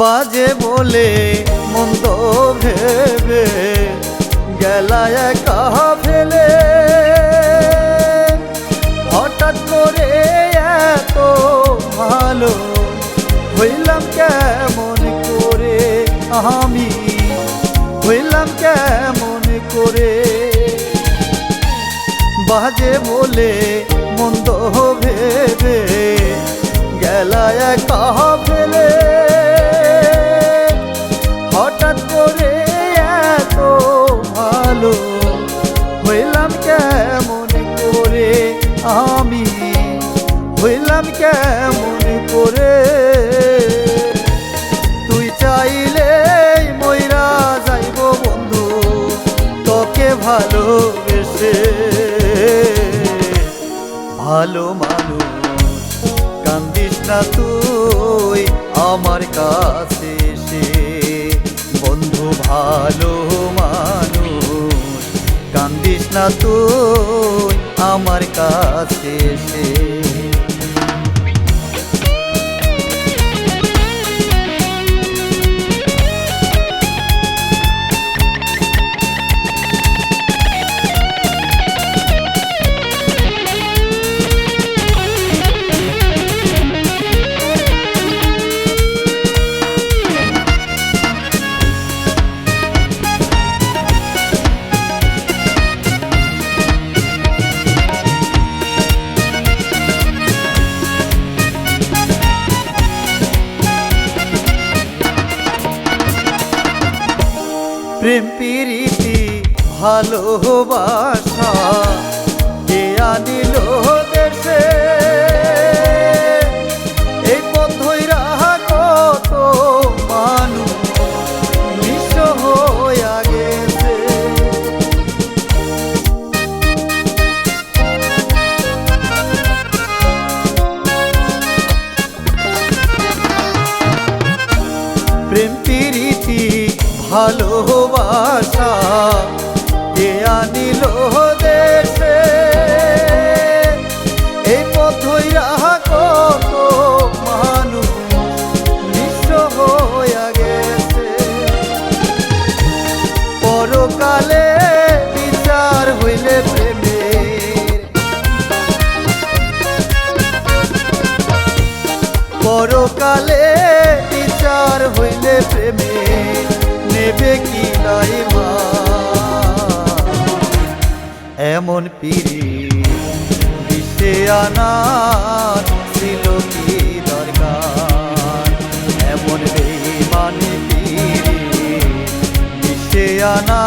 বাজে বলে মন্দ ভেবে গেলায় একা ফেলে। হঠাৎ করে এত ভালো হইলাম কেমন করে আমি? হইলাম কেমন করে? বাজে বলে মন্দ ভেবে গেলায় একা ভালোবেসে ভালো মানুষ, কান্দিস না তুই আমার কাছে এসে। বন্ধু, ভালো মানুষ, কান্দিস না তুই আমার কাছে এসে। প্রেম প্রীতি ভালোবাসা কে আনিল দেশে? ভালোবাসা। কি নাই মা। এমন পিড়ি বিশ্বে আনার ছিল কি দরকার? এমন বেমানে পিড়ি বিশ্বে আনার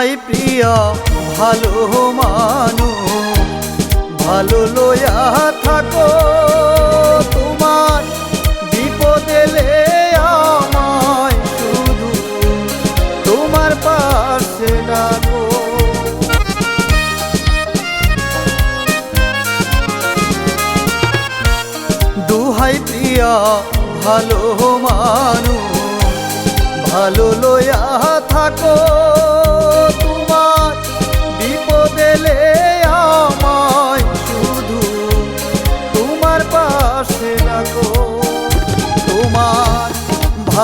দুহাই প্রিয়া, ভালো মানু, ভালো লয়া থাকো। তোমার বিপদ আমায় শুধু তোমার পাশে ডাকো। দুহাই প্রিয়া, ভালো মানু, ভালো লয়া থাকো।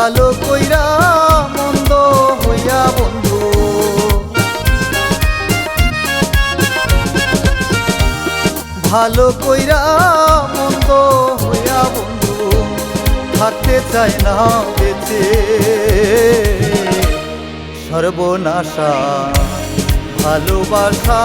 ভালো কইরা মন্দ হইয়া বন্ধু। ভালো কইরা মন্দ হইয়া বন্ধু, থাকতে চায় না বেঁচে। সর্বনাশা, ভালোবাসা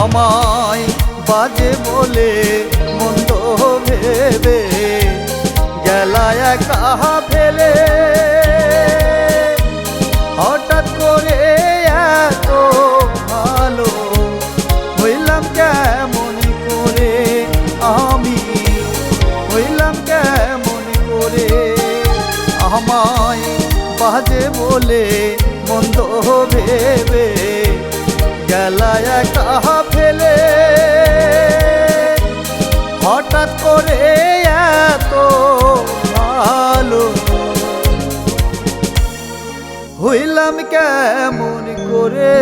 আনিল দেশে বলে মন্দ ভেবে গেলা একা ফেলে। হঠাৎ করে এত ভালো হইলাম কেমন করে আমি? হইলাম কেমন করে আমায় বাজে বলে মন্দ ভেবে গেলা একা ফেলে। হঠাৎ করে এত ভালো হইলাম কেমন করে?